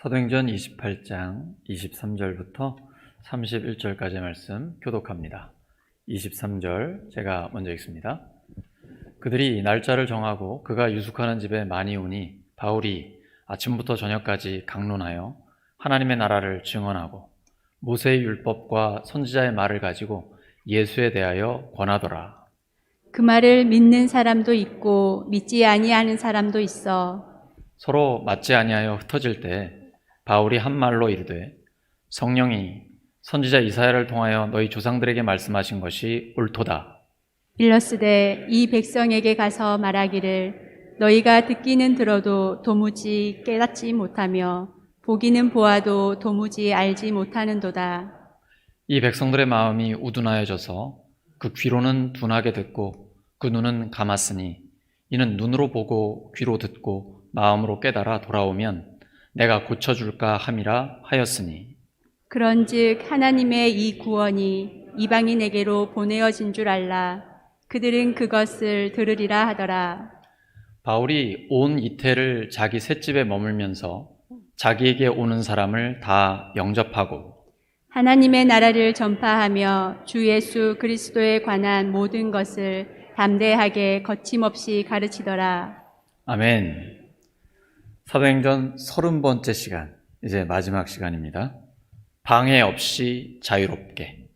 사도행전 28장 23절부터 31절까지의 말씀 교독합니다. 23절 제가 먼저 읽습니다. 그들이 날짜를 정하고 그가 유숙하는 집에 많이 오니 바울이 아침부터 저녁까지 강론하여 하나님의 나라를 증언하고 모세의 율법과 선지자의 말을 가지고 예수에 대하여 권하더라. 그 말을 믿는 사람도 있고 믿지 아니하는 사람도 있어 서로 맞지 아니하여 흩어질 때 바울이 한 말로 이르되 성령이 선지자 이사야를 통하여 너희 조상들에게 말씀하신 것이 옳도다. 일러스되 이 백성에게 가서 말하기를 너희가 듣기는 들어도 도무지 깨닫지 못하며 보기는 보아도 도무지 알지 못하는도다. 이 백성들의 마음이 우둔하여져서 그 귀로는 둔하게 듣고 그 눈은 감았으니 이는 눈으로 보고 귀로 듣고 마음으로 깨달아 돌아오면 내가 고쳐줄까 함이라 하였으니 그런즉 하나님의 이 구원이 이방인에게로 보내어진 줄 알라. 그들은 그것을 들으리라 하더라. 바울이 온 이태를 자기 셋집에 머물면서 자기에게 오는 사람을 다 영접하고 하나님의 나라를 전파하며 주 예수 그리스도에 관한 모든 것을 담대하게 거침없이 가르치더라. 아멘. 사도행전 30번째 시간, 이제 마지막 시간입니다. 방해 없이 자유롭게,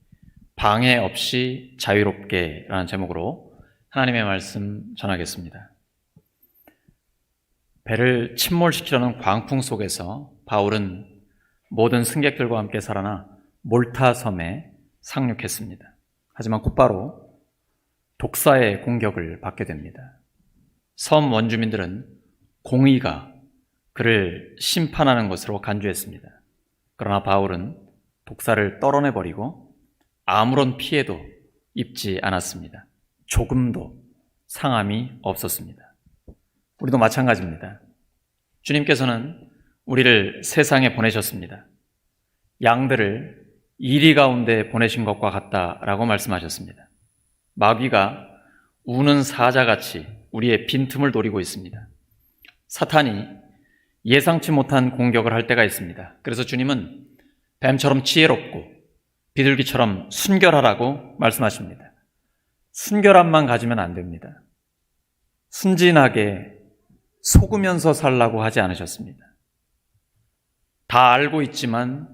방해 없이 자유롭게 라는 제목으로 하나님의 말씀 전하겠습니다. 배를 침몰시키려는 광풍 속에서 바울은 모든 승객들과 함께 살아나 몰타 섬에 상륙했습니다. 하지만 곧바로 독사의 공격을 받게 됩니다. 섬 원주민들은 공의가 그를 심판하는 것으로 간주했습니다. 그러나 바울은 독사를 떨어내버리고 아무런 피해도 입지 않았습니다. 조금도 상함이 없었습니다. 우리도 마찬가지입니다. 주님께서는 우리를 세상에 보내셨습니다. 양들을 이리 가운데 보내신 것과 같다라고 말씀하셨습니다. 마귀가 우는 사자같이 우리의 빈틈을 노리고 있습니다. 사탄이 예상치 못한 공격을 할 때가 있습니다. 그래서 주님은 뱀처럼 지혜롭고 비둘기처럼 순결하라고 말씀하십니다. 순결함만 가지면 안 됩니다. 순진하게 속으면서 살라고 하지 않으셨습니다. 다 알고 있지만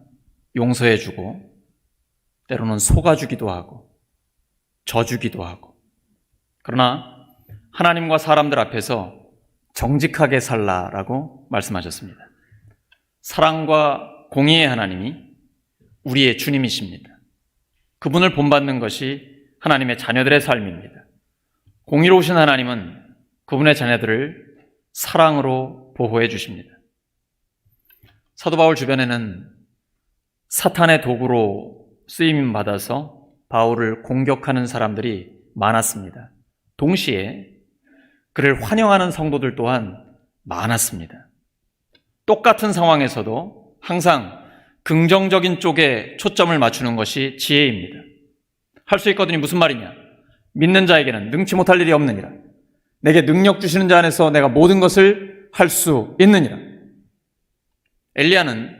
용서해주고 때로는 속아주기도 하고 져주기도 하고 그러나 하나님과 사람들 앞에서 정직하게 살라라고 말씀하셨습니다. 사랑과 공의의 하나님이 우리의 주님이십니다. 그분을 본받는 것이 하나님의 자녀들의 삶입니다. 공의로우신 하나님은 그분의 자녀들을 사랑으로 보호해 주십니다. 사도 바울 주변에는 사탄의 도구로 쓰임 받아서 바울을 공격하는 사람들이 많았습니다. 동시에 그를 환영하는 성도들 또한 많았습니다. 똑같은 상황에서도 항상 긍정적인 쪽에 초점을 맞추는 것이 지혜입니다. 할 수 있거든요. 무슨 말이냐? 믿는 자에게는 능치 못할 일이 없느니라. 내게 능력 주시는 자 안에서 내가 모든 것을 할 수 있느니라. 엘리야는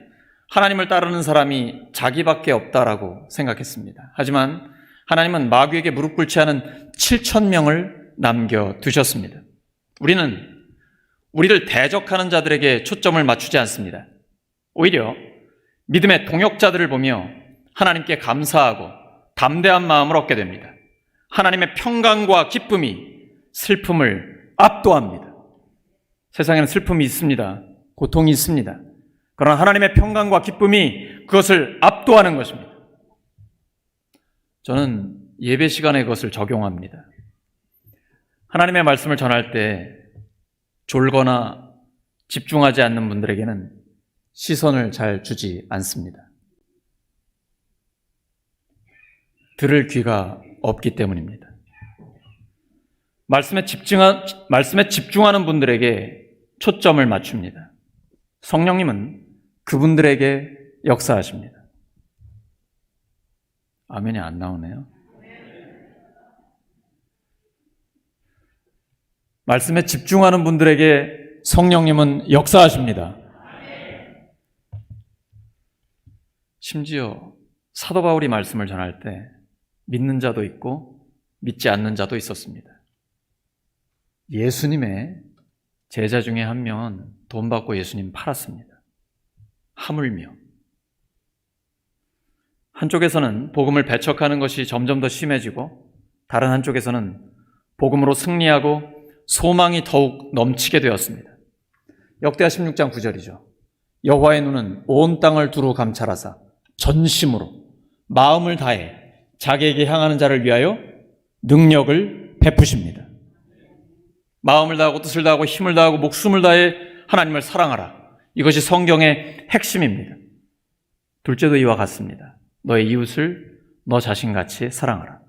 하나님을 따르는 사람이 자기밖에 없다라고 생각했습니다. 하지만 하나님은 마귀에게 무릎 꿇지 않은 7천 명을 남겨 두셨습니다. 우리는 우리를 대적하는 자들에게 초점을 맞추지 않습니다. 오히려 믿음의 동역자들을 보며 하나님께 감사하고 담대한 마음을 얻게 됩니다. 하나님의 평강과 기쁨이 슬픔을 압도합니다. 세상에는 슬픔이 있습니다. 고통이 있습니다. 그러나 하나님의 평강과 기쁨이 그것을 압도하는 것입니다. 저는 예배 시간에 그것을 적용합니다. 하나님의 말씀을 전할 때 졸거나 집중하지 않는 분들에게는 시선을 잘 주지 않습니다. 들을 귀가 없기 때문입니다. 말씀에 집중하, 말씀에 집중하는 분들에게 초점을 맞춥니다. 성령님은 그분들에게 역사하십니다. 아멘이 안 나오네요. 말씀에 집중하는 분들에게 성령님은 역사하십니다. 심지어 사도 바울이 말씀을 전할 때 믿는 자도 있고 믿지 않는 자도 있었습니다. 예수님의 제자 중에 한 명은 돈 받고 예수님 팔았습니다. 하물며 한쪽에서는 복음을 배척하는 것이 점점 더 심해지고 다른 한쪽에서는 복음으로 승리하고 소망이 더욱 넘치게 되었습니다. 역대하 16장 9절이죠. 여호와의 눈은 온 땅을 두루 감찰하사 전심으로 마음을 다해 자기에게 향하는 자를 위하여 능력을 베푸십니다. 마음을 다하고 뜻을 다하고 힘을 다하고 목숨을 다해 하나님을 사랑하라. 이것이 성경의 핵심입니다. 둘째도 이와 같습니다. 너의 이웃을 너 자신같이 사랑하라.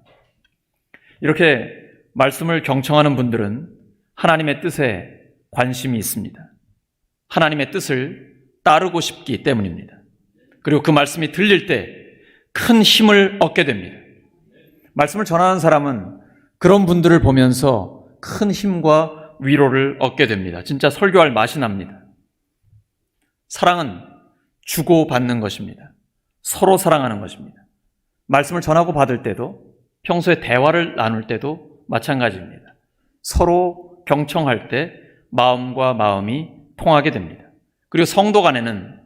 이렇게 말씀을 경청하는 분들은 하나님의 뜻에 관심이 있습니다. 하나님의 뜻을 따르고 싶기 때문입니다. 그리고 그 말씀이 들릴 때 큰 힘을 얻게 됩니다. 말씀을 전하는 사람은 그런 분들을 보면서 큰 힘과 위로를 얻게 됩니다. 진짜 설교할 맛이 납니다. 사랑은 주고받는 것입니다. 서로 사랑하는 것입니다. 말씀을 전하고 받을 때도 평소에 대화를 나눌 때도 마찬가지입니다. 서로 경청할 때 마음과 마음이 통하게 됩니다. 그리고 성도 간에는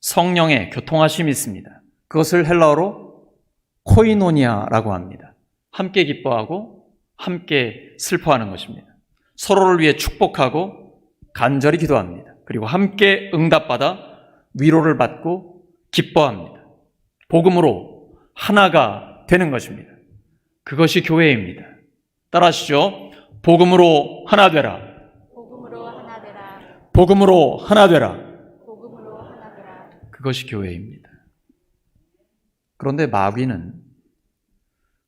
성령의 교통하심이 있습니다. 그것을 헬라어로 코이노니아라고 합니다. 함께 기뻐하고 함께 슬퍼하는 것입니다. 서로를 위해 축복하고 간절히 기도합니다. 그리고 함께 응답받아 위로를 받고 기뻐합니다. 복음으로 하나가 되는 것입니다. 그것이 교회입니다. 따라하시죠. 복음으로 하나 되라. 복음으로 하나 되라. 복음으로 하나 되라. 복음으로 하나 되라. 그것이 교회입니다. 그런데 마귀는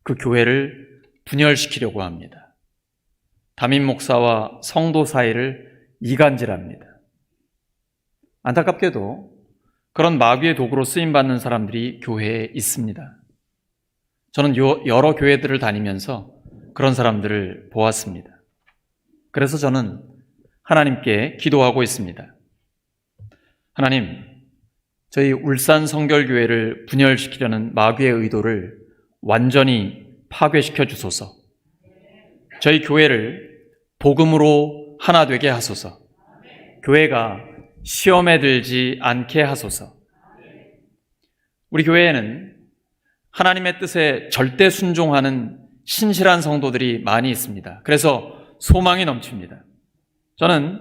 그 교회를 분열시키려고 합니다. 담임 목사와 성도 사이를 이간질합니다. 안타깝게도 그런 마귀의 도구로 쓰임 받는 사람들이 교회에 있습니다. 저는 요- 여러 교회들을 다니면서 그런 사람들을 보았습니다. 그래서 저는 하나님께 기도하고 있습니다. 하나님, 저희 울산 성결교회를 분열시키려는 마귀의 의도를 완전히 파괴시켜 주소서. 저희 교회를 복음으로 하나 되게 하소서. 교회가 시험에 들지 않게 하소서. 우리 교회에는 하나님의 뜻에 절대 순종하는 신실한 성도들이 많이 있습니다. 그래서 소망이 넘칩니다. 저는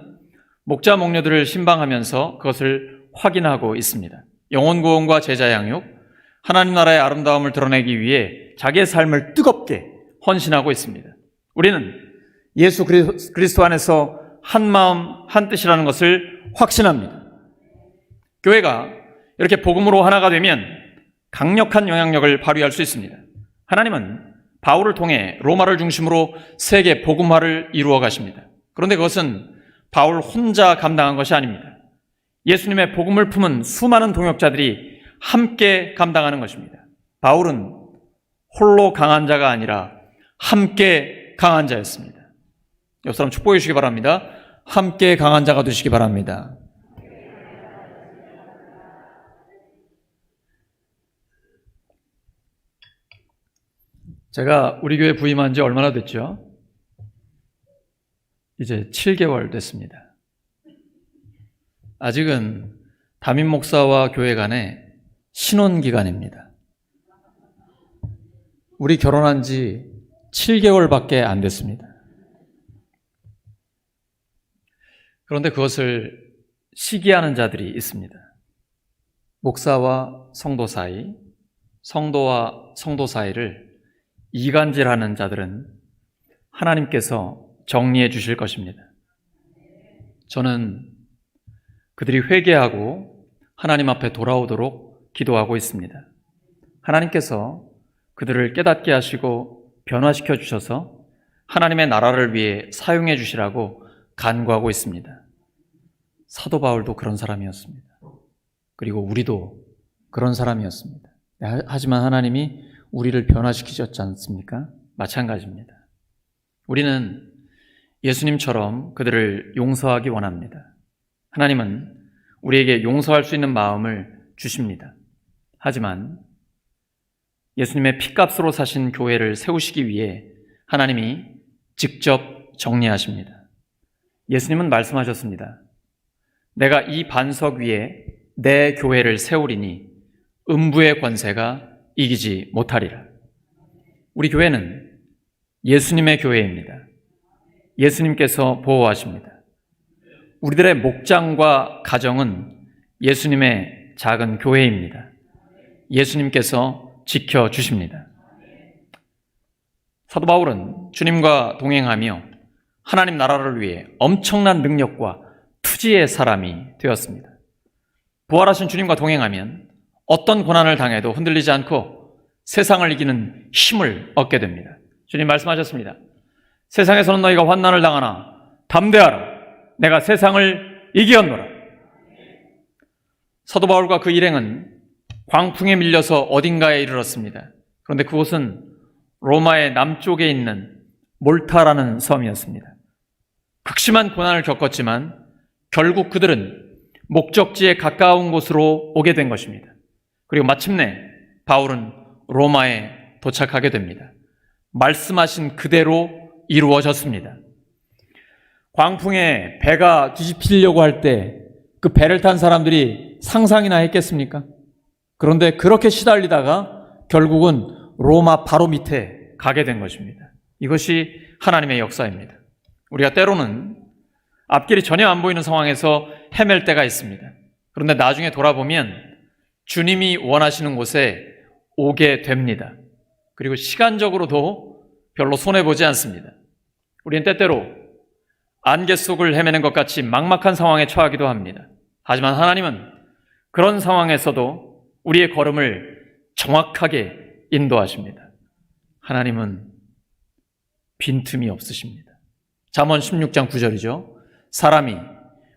목자 목녀들을 신방하면서 그것을 확인하고 있습니다. 영혼 구원과 제자 양육, 하나님 나라의 아름다움을 드러내기 위해 자기의 삶을 뜨겁게 헌신하고 있습니다. 우리는 예수 그리- 그리스도 안에서 한 마음 한 뜻이라는 것을 확신합니다. 교회가 이렇게 복음으로 하나가 되면 강력한 영향력을 발휘할 수 있습니다. 하나님은 바울을 통해 로마를 중심으로 세계 복음화를 이루어 가십니다. 그런데 그것은 바울 혼자 감당한 것이 아닙니다. 예수님의 복음을 품은 수많은 동역자들이 함께 감당하는 것입니다. 바울은 홀로 강한 자가 아니라 함께 강한 자였습니다. 옆 사람 축복해 주시기 바랍니다. 함께 강한 자가 되시기 바랍니다. 제가 우리 교회 부임한 지 얼마나 됐죠? 이제 7개월 됐습니다. 아직은 담임 목사와 교회 간의 신혼 기간입니다. 우리 결혼한 지 7개월밖에 안 됐습니다. 그런데 그것을 시기하는 자들이 있습니다. 목사와 성도 사이, 성도와 성도 사이를 이간질하는 자들은 하나님께서 정리해 주실 것입니다. 저는 그들이 회개하고 하나님 앞에 돌아오도록 기도하고 있습니다. 하나님께서 그들을 깨닫게 하시고 변화시켜 주셔서 하나님의 나라를 위해 사용해 주시라고 간구하고 있습니다. 사도 바울도 그런 사람이었습니다. 그리고 우리도 그런 사람이었습니다. 하- 하지만 하나님이 우리를 변화시키셨지 않습니까? 마찬가지입니다. 우리는 예수님처럼 그들을 용서하기 원합니다. 하나님은 우리에게 용서할 수 있는 마음을 주십니다. 하지만 예수님의 피값으로 사신 교회를 세우시기 위해 하나님이 직접 정리하십니다. 예수님은 말씀하셨습니다. 내가 이 반석 위에 내 교회를 세우리니 음부의 권세가 이기지 못하리라. 우리 교회는 예수님의 교회입니다. 예수님께서 보호하십니다. 우리들의 목장과 가정은 예수님의 작은 교회입니다. 예수님께서 지켜주십니다. 사도 바울은 주님과 동행하며 하나님 나라를 위해 엄청난 능력과 투지의 사람이 되었습니다. 부활하신 주님과 동행하면 어떤 고난을 당해도 흔들리지 않고 세상을 이기는 힘을 얻게 됩니다. 주님 말씀하셨습니다. 세상에서는 너희가 환난을 당하나 담대하라. 내가 세상을 이기었노라. 사도 바울과 그 일행은 광풍에 밀려서 어딘가에 이르렀습니다. 그런데 그곳은 로마의 남쪽에 있는 몰타라는 섬이었습니다. 극심한 고난을 겪었지만 결국 그들은 목적지에 가까운 곳으로 오게 된 것입니다. 그리고 마침내 바울은 로마에 도착하게 됩니다. 말씀하신 그대로 이루어졌습니다. 광풍에 배가 뒤집히려고 할 때 그 배를 탄 사람들이 상상이나 했겠습니까? 그런데 그렇게 시달리다가 결국은 로마 바로 밑에 가게 된 것입니다. 이것이 하나님의 역사입니다. 우리가 때로는 앞길이 전혀 안 보이는 상황에서 헤맬 때가 있습니다. 그런데 나중에 돌아보면 주님이 원하시는 곳에 오게 됩니다. 그리고 시간적으로도 별로 손해보지 않습니다. 우리는 때때로 안개 속을 헤매는 것 같이 막막한 상황에 처하기도 합니다. 하지만 하나님은 그런 상황에서도 우리의 걸음을 정확하게 인도하십니다. 하나님은 빈틈이 없으십니다. 잠언 16장 9절이죠. 사람이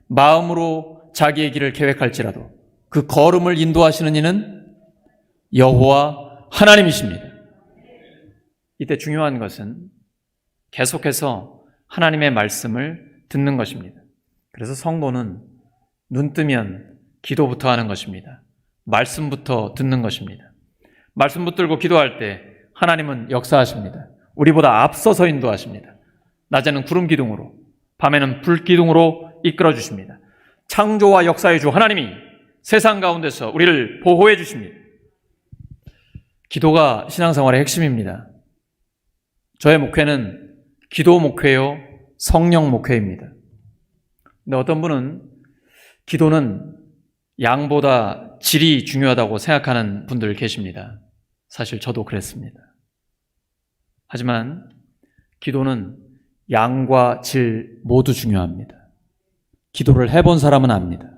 마음으로 자기의 길을 계획할지라도 그 걸음을 인도하시는 이는 여호와 하나님이십니다. 이때 중요한 것은 계속해서 하나님의 말씀을 듣는 것입니다. 그래서 성도는 눈 뜨면 기도부터 하는 것입니다. 말씀부터 듣는 것입니다. 말씀 붙들고 기도할 때 하나님은 역사하십니다. 우리보다 앞서서 인도하십니다. 낮에는 구름 기둥으로, 밤에는 불 기둥으로 이끌어 주십니다. 창조와 역사의 주 하나님이 세상 가운데서 우리를 보호해 주십니다. 기도가 신앙생활의 핵심입니다. 저의 목회는 기도 목회요, 성령 목회입니다. 근데 어떤 분은 기도는 양보다 질이 중요하다고 생각하는 분들 계십니다. 사실 저도 그랬습니다. 하지만 기도는 양과 질 모두 중요합니다. 기도를 해본 사람은 압니다.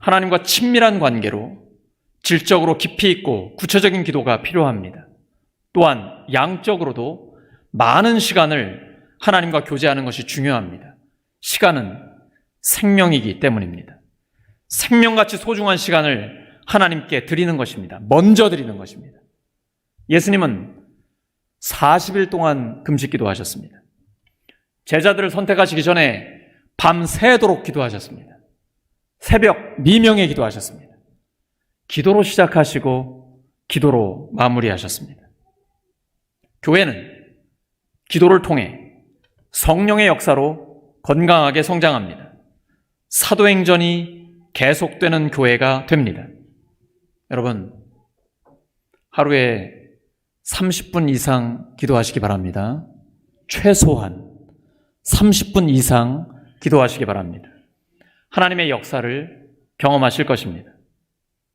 하나님과 친밀한 관계로 질적으로 깊이 있고 구체적인 기도가 필요합니다. 또한 양적으로도 많은 시간을 하나님과 교제하는 것이 중요합니다. 시간은 생명이기 때문입니다. 생명같이 소중한 시간을 하나님께 드리는 것입니다. 먼저 드리는 것입니다. 예수님은 40일 동안 금식 기도하셨습니다. 제자들을 선택하시기 전에 밤새도록 기도하셨습니다. 새벽 미명에 기도하셨습니다. 기도로 시작하시고 기도로 마무리하셨습니다. 교회는 기도를 통해 성령의 역사로 건강하게 성장합니다. 사도행전이 계속되는 교회가 됩니다. 여러분, 하루에 30분 이상 기도하시기 바랍니다. 최소한 30분 이상 기도하시기 바랍니다. 하나님의 역사를 경험하실 것입니다.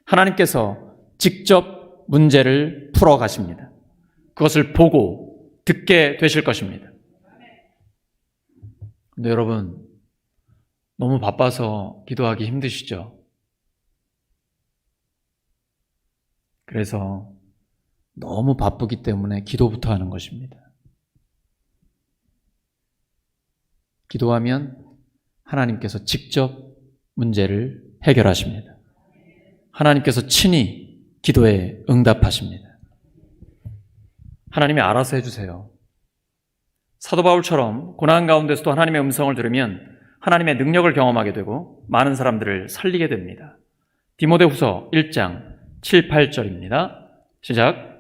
하나님께서 직접 문제를 풀어 가십니다. 그것을 보고 듣게 되실 것입니다. 근데 여러분, 너무 바빠서 기도하기 힘드시죠? 그래서 너무 바쁘기 때문에 기도부터 하는 것입니다. 기도하면 하나님께서 직접 문제를 해결하십니다. 하나님께서 친히 기도에 응답하십니다. 하나님이 알아서 해주세요. 사도 바울처럼 고난 가운데서도 하나님의 음성을 들으면 하나님의 능력을 경험하게 되고 많은 사람들을 살리게 됩니다. 디모데 후서 1장 7, 8절입니다. 시작.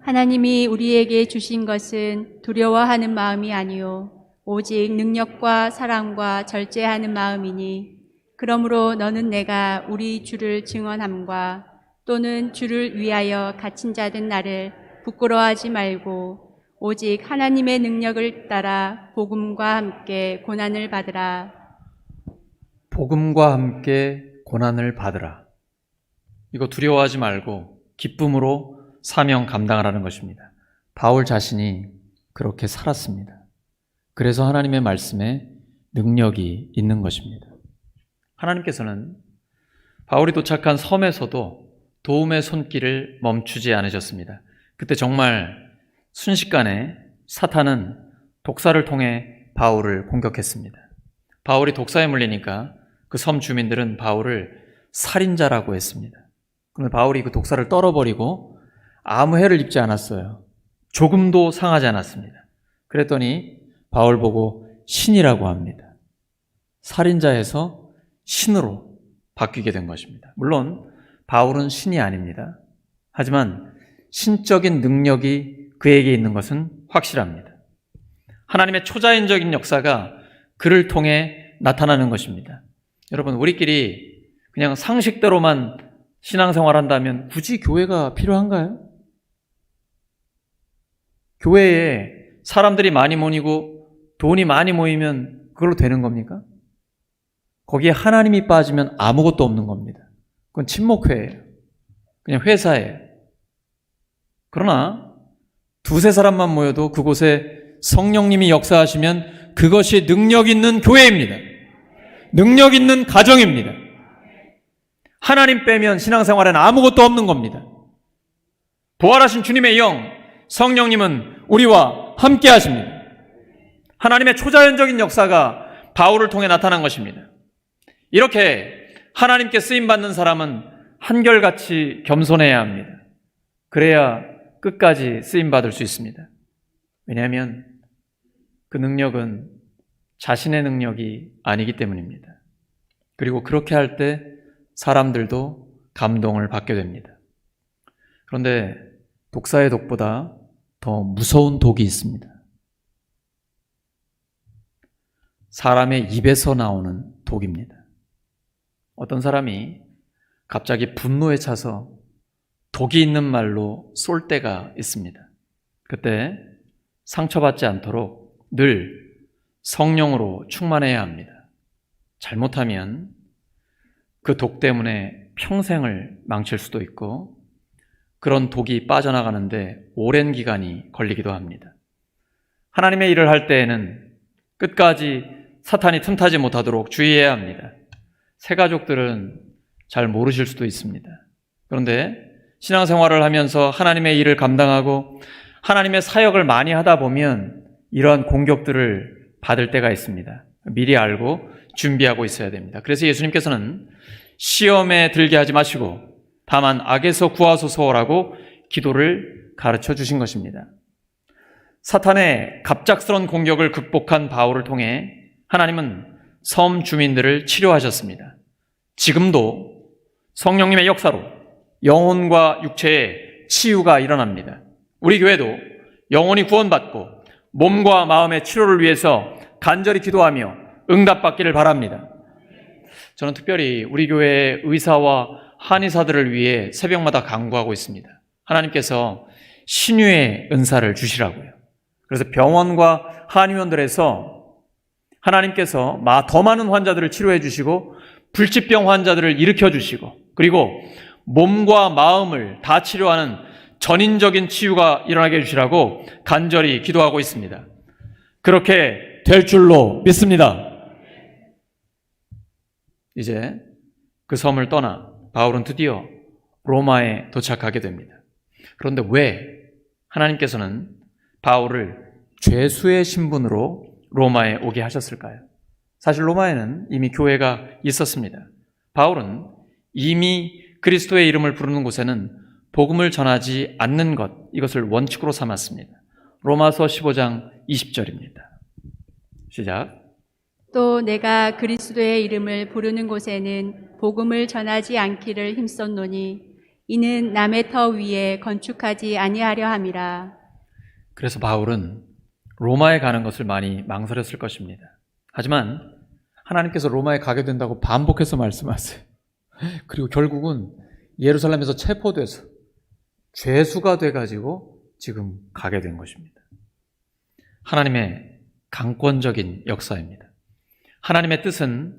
하나님이 우리에게 주신 것은 두려워하는 마음이 아니요 오직 능력과 사랑과 절제하는 마음이니 그러므로 너는 내가 우리 주를 증언함과 또는 주를 위하여 갇힌 자 된 나를 부끄러워하지 말고 오직 하나님의 능력을 따라 복음과 함께 고난을 받으라 복음과 함께 고난을 받으라. 이거 두려워하지 말고 기쁨으로 사명 감당하라는 것입니다. 바울 자신이 그렇게 살았습니다. 그래서 하나님의 말씀에 능력이 있는 것입니다. 하나님께서는 바울이 도착한 섬에서도 도움의 손길을 멈추지 않으셨습니다. 그때 정말 순식간에 사탄은 독사를 통해 바울을 공격했습니다. 바울이 독사에 물리니까 그 섬 주민들은 바울을 살인자라고 했습니다. 그런데 바울이 그 독사를 떨어버리고 아무 해를 입지 않았어요. 조금도 상하지 않았습니다. 그랬더니 바울 보고 신이라고 합니다. 살인자에서 신으로 바뀌게 된 것입니다. 물론 바울은 신이 아닙니다. 하지만 신적인 능력이 그에게 있는 것은 확실합니다. 하나님의 초자연적인 역사가 그를 통해 나타나는 것입니다. 여러분, 우리끼리 그냥 상식대로만 신앙생활 한다면 굳이 교회가 필요한가요? 교회에 사람들이 많이 모이고 돈이 많이 모이면 그걸로 되는 겁니까? 거기에 하나님이 빠지면 아무것도 없는 겁니다. 그건 친목회예요. 그냥 회사예요. 그러나 두세 사람만 모여도 그곳에 성령님이 역사하시면 그것이 능력 있는 교회입니다. 능력 있는 가정입니다. 하나님 빼면 신앙생활에는 아무것도 없는 겁니다. 부활하신 주님의 영, 성령님은 우리와 함께 하십니다. 하나님의 초자연적인 역사가 바울을 통해 나타난 것입니다. 이렇게 하나님께 쓰임 받는 사람은 한결같이 겸손해야 합니다. 그래야 끝까지 쓰임 받을 수 있습니다. 왜냐하면 그 능력은 자신의 능력이 아니기 때문입니다. 그리고 그렇게 할 때 사람들도 감동을 받게 됩니다. 그런데 독사의 독보다 더 무서운 독이 있습니다. 사람의 입에서 나오는 독입니다. 어떤 사람이 갑자기 분노에 차서 독이 있는 말로 쏠 때가 있습니다. 그때 상처받지 않도록 늘 성령으로 충만해야 합니다. 잘못하면 그 독 때문에 평생을 망칠 수도 있고 그런 독이 빠져나가는데 오랜 기간이 걸리기도 합니다. 하나님의 일을 할 때에는 끝까지 사탄이 틈타지 못하도록 주의해야 합니다. 새 가족들은 잘 모르실 수도 있습니다. 그런데 신앙생활을 하면서 하나님의 일을 감당하고 하나님의 사역을 많이 하다 보면 이러한 공격들을 받을 때가 있습니다. 미리 알고 준비하고 있어야 됩니다. 그래서 예수님께서는 시험에 들게 하지 마시고 다만 악에서 구하소서라고 기도를 가르쳐 주신 것입니다. 사탄의 갑작스런 공격을 극복한 바울을 통해 하나님은 섬 주민들을 치료하셨습니다. 지금도 성령님의 역사로 영혼과 육체의 치유가 일어납니다. 우리 교회도 영혼이 구원받고 몸과 마음의 치료를 위해서 간절히 기도하며 응답받기를 바랍니다. 저는 특별히 우리 교회의 의사와 한의사들을 위해 새벽마다 강구하고 있습니다. 하나님께서 신유의 은사를 주시라고요. 그래서 병원과 한의원들에서 하나님께서 더 많은 환자들을 치료해 주시고 불치병 환자들을 일으켜 주시고 그리고 몸과 마음을 다 치료하는 전인적인 치유가 일어나게 해주시라고 간절히 기도하고 있습니다. 그렇게 될 줄로 믿습니다. 이제 그 섬을 떠나 바울은 드디어 로마에 도착하게 됩니다. 그런데 왜 하나님께서는 바울을 죄수의 신분으로 로마에 오게 하셨을까요? 사실 로마에는 이미 교회가 있었습니다. 바울은 이미 그리스도의 이름을 부르는 곳에는 복음을 전하지 않는 것, 이것을 원칙으로 삼았습니다. 로마서 15장 20절입니다. 시작. 또 내가 그리스도의 이름을 부르는 곳에는 복음을 전하지 않기를 힘썼노니 이는 남의 터 위에 건축하지 아니하려 함이라. 그래서 바울은 로마에 가는 것을 많이 망설였을 것입니다. 하지만 하나님께서 로마에 가게 된다고 반복해서 말씀하세요. 그리고 결국은 예루살렘에서 체포돼서 죄수가 돼가지고 지금 가게 된 것입니다. 하나님의 강권적인 역사입니다. 하나님의 뜻은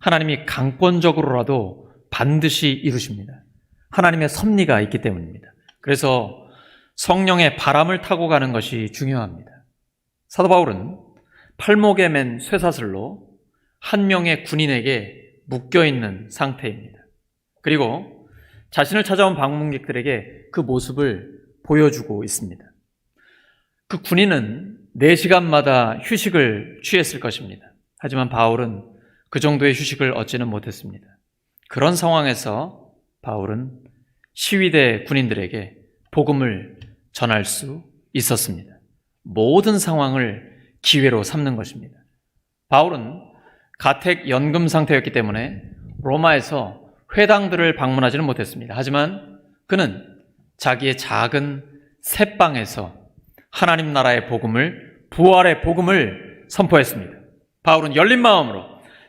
하나님이 강권적으로라도 반드시 이루십니다. 하나님의 섭리가 있기 때문입니다. 그래서 성령의 바람을 타고 가는 것이 중요합니다. 사도 바울은 팔목에 맨 쇠사슬로 한 명의 군인에게 묶여 있는 상태입니다. 그리고 자신을 찾아온 방문객들에게 그 모습을 보여주고 있습니다. 그 군인은 4시간마다 휴식을 취했을 것입니다. 하지만 바울은 그 정도의 휴식을 얻지는 못했습니다. 그런 상황에서 바울은 시위대 군인들에게 복음을 전할 수 있었습니다. 모든 상황을 기회로 삼는 것입니다. 바울은 가택 연금 상태였기 때문에 로마에서 회당들을 방문하지는 못했습니다. 하지만 그는 자기의 작은 새방에서 하나님 나라의 복음을 부활의 복음을 선포했습니다. 바울은 열린 마음으로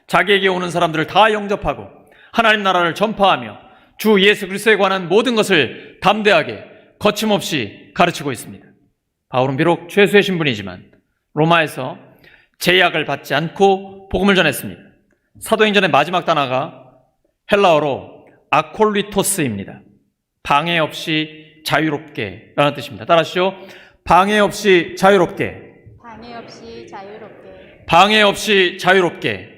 자기에게 오는 사람들을 다 영접하고 하나님 나라를 전파하며 주 예수 그리스도에 관한 모든 것을 담대하게 거침없이 가르치고 있습니다. 바울은 비록 죄수의 신분이지만 로마에서 제약을 받지 않고 복음을 전했습니다. 사도행전의 마지막 단어가 헬라어로 아콜리토스입니다. 방해 없이 자유롭게 라는 뜻입니다. 따라하시죠. 방해 없이 자유롭게. 방해 없이 자유롭게. 방해 없이 자유롭게.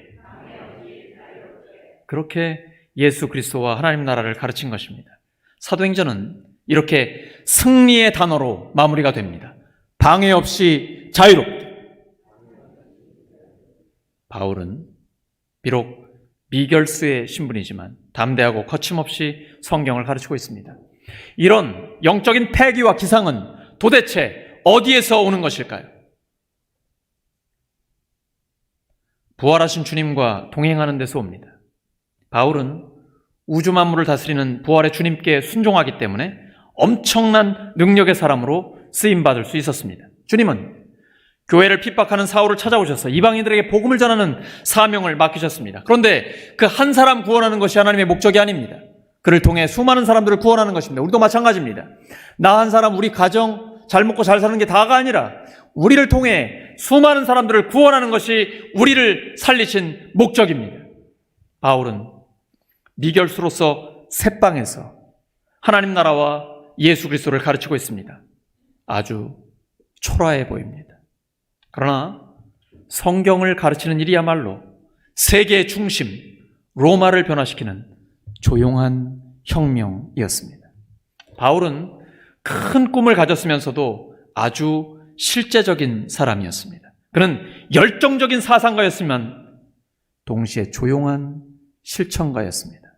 그렇게 예수 그리스도와 하나님 나라를 가르친 것입니다. 사도행전은 이렇게 승리의 단어로 마무리가 됩니다. 방해 없이 자유롭게. 바울은 비록 미결수의 신분이지만 담대하고 거침없이 성경을 가르치고 있습니다. 이런 영적인 패기와 기상은 도대체 어디에서 오는 것일까요? 부활하신 주님과 동행하는 데서 옵니다. 바울은 우주 만물을 다스리는 부활의 주님께 순종하기 때문에 엄청난 능력의 사람으로 쓰임 받을 수 있었습니다. 주님은 교회를 핍박하는 사울을 찾아오셔서 이방인들에게 복음을 전하는 사명을 맡기셨습니다. 그런데 그 한 사람 구원하는 것이 하나님의 목적이 아닙니다. 그를 통해 수많은 사람들을 구원하는 것입니다. 우리도 마찬가지입니다. 나 한 사람, 우리 가정 잘 먹고 잘 사는 게 다가 아니라 우리를 통해 수많은 사람들을 구원하는 것이 우리를 살리신 목적입니다. 바울은 미결수로서 새방에서 하나님 나라와 예수 그리스도를 가르치고 있습니다. 아주 초라해 보입니다. 그러나 성경을 가르치는 일이야말로 세계의 중심 로마를 변화시키는 조용한 혁명이었습니다. 바울은 큰 꿈을 가졌으면서도 아주 실제적인 사람이었습니다. 그는 열정적인 사상가였지만 동시에 조용한 실천가였습니다.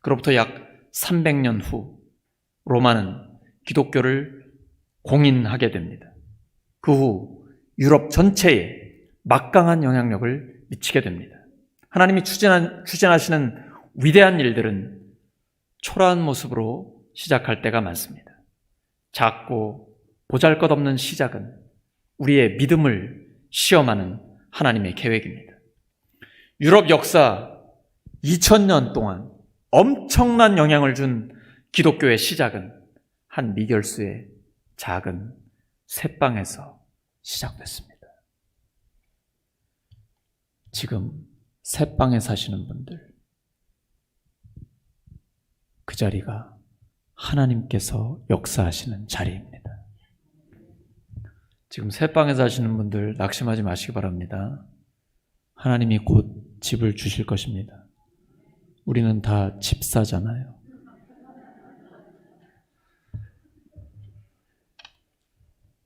그로부터 약 300년 후 로마는 기독교를 공인하게 됩니다. 그 후 유럽 전체에 막강한 영향력을 미치게 됩니다. 하나님이 추진한, 추진하시는 위대한 일들은 초라한 모습으로 시작할 때가 많습니다. 작고 보잘 것 없는 시작은 우리의 믿음을 시험하는 하나님의 계획입니다. 유럽 역사 2000년 동안 엄청난 영향을 준 기독교의 시작은 한 미결수의 작은 새방에서 시작됐습니다. 지금 새방에 사시는 분들, 그 자리가 하나님께서 역사하시는 자리입니다. 지금 새방에 사시는 분들 낙심하지 마시기 바랍니다. 하나님이 곧 집을 주실 것입니다. 우리는 다 집사잖아요.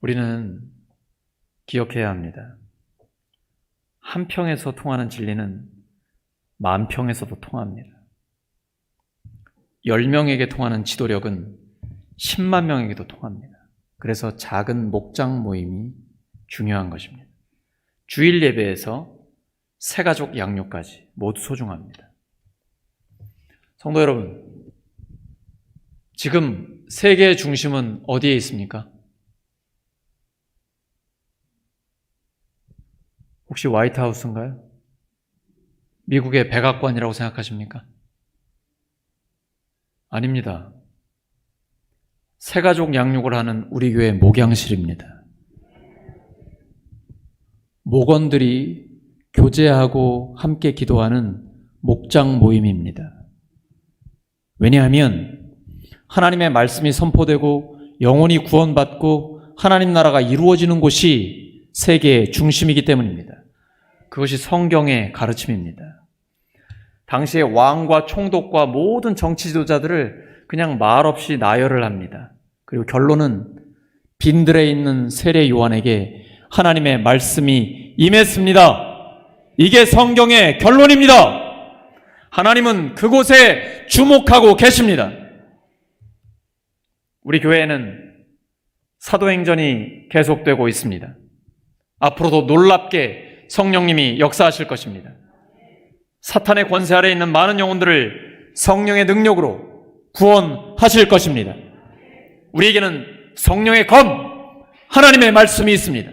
우리는 기억해야 합니다. 한 평에서 통하는 진리는 만 평에서도 통합니다. 10명에게 통하는 지도력은 10만 명에게도 통합니다. 그래서 작은 목장 모임이 중요한 것입니다. 주일 예배에서 새가족 양육까지 모두 소중합니다. 성도 여러분, 지금 세계의 중심은 어디에 있습니까? 혹시 화이트하우스인가요? 미국의 백악관이라고 생각하십니까? 아닙니다. 새가족 양육을 하는 우리 교회 목양실입니다. 목원들이 교제하고 함께 기도하는 목장 모임입니다. 왜냐하면 하나님의 말씀이 선포되고 영혼이 구원받고 하나님 나라가 이루어지는 곳이 세계의 중심이기 때문입니다. 그것이 성경의 가르침입니다. 당시에 왕과 총독과 모든 정치 지도자들을 그냥 말없이 나열을 합니다. 그리고 결론은 빈들에 있는 세례 요한에게 하나님의 말씀이 임했습니다. 이게 성경의 결론입니다. 하나님은 그곳에 주목하고 계십니다. 우리 교회에는 사도행전이 계속되고 있습니다. 앞으로도 놀랍게 성령님이 역사하실 것입니다. 사탄의 권세 아래 있는 많은 영혼들을 성령의 능력으로 구원하실 것입니다. 우리에게는 성령의 검, 하나님의 말씀이 있습니다.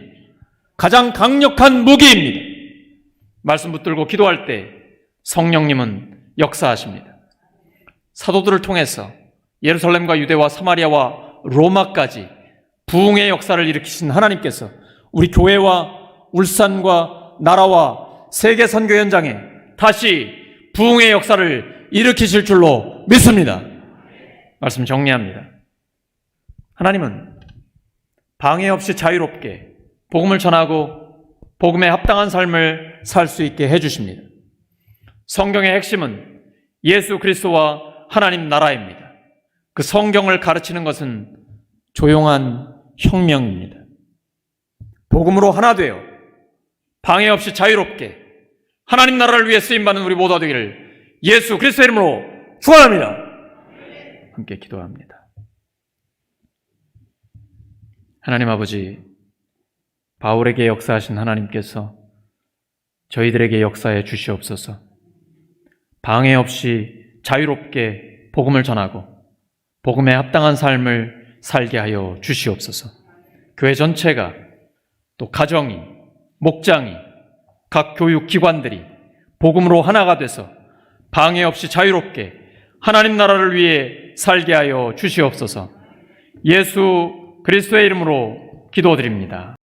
가장 강력한 무기입니다. 말씀 붙들고 기도할 때 성령님은 역사하십니다. 사도들을 통해서 예루살렘과 유대와 사마리아와 로마까지 부흥의 역사를 일으키신 하나님께서 우리 교회와 울산과 나라와 세계 선교 현장에 다시 부흥의 역사를 일으키실 줄로 믿습니다. 말씀 정리합니다. 하나님은 방해 없이 자유롭게 복음을 전하고 복음에 합당한 삶을 살 수 있게 해 주십니다. 성경의 핵심은 예수 그리스도와 하나님 나라입니다. 그 성경을 가르치는 것은 조용한 혁명입니다. 복음으로 하나 되어 방해 없이 자유롭게 하나님 나라를 위해 쓰임 받는 우리 모두가 되기를 예수 그리스도 이름으로 축원합니다. 함께 기도합니다. 하나님 아버지 바울에게 역사하신 하나님께서 저희들에게 역사해 주시옵소서. 방해 없이 자유롭게 복음을 전하고 복음에 합당한 삶을 살게 하여 주시옵소서. 교회 전체가 또 가정이, 목장이, 각 교육 기관들이 복음으로 하나가 돼서 방해 없이 자유롭게 하나님 나라를 위해 살게 하여 주시옵소서. 예수 그리스도의 이름으로 기도드립니다.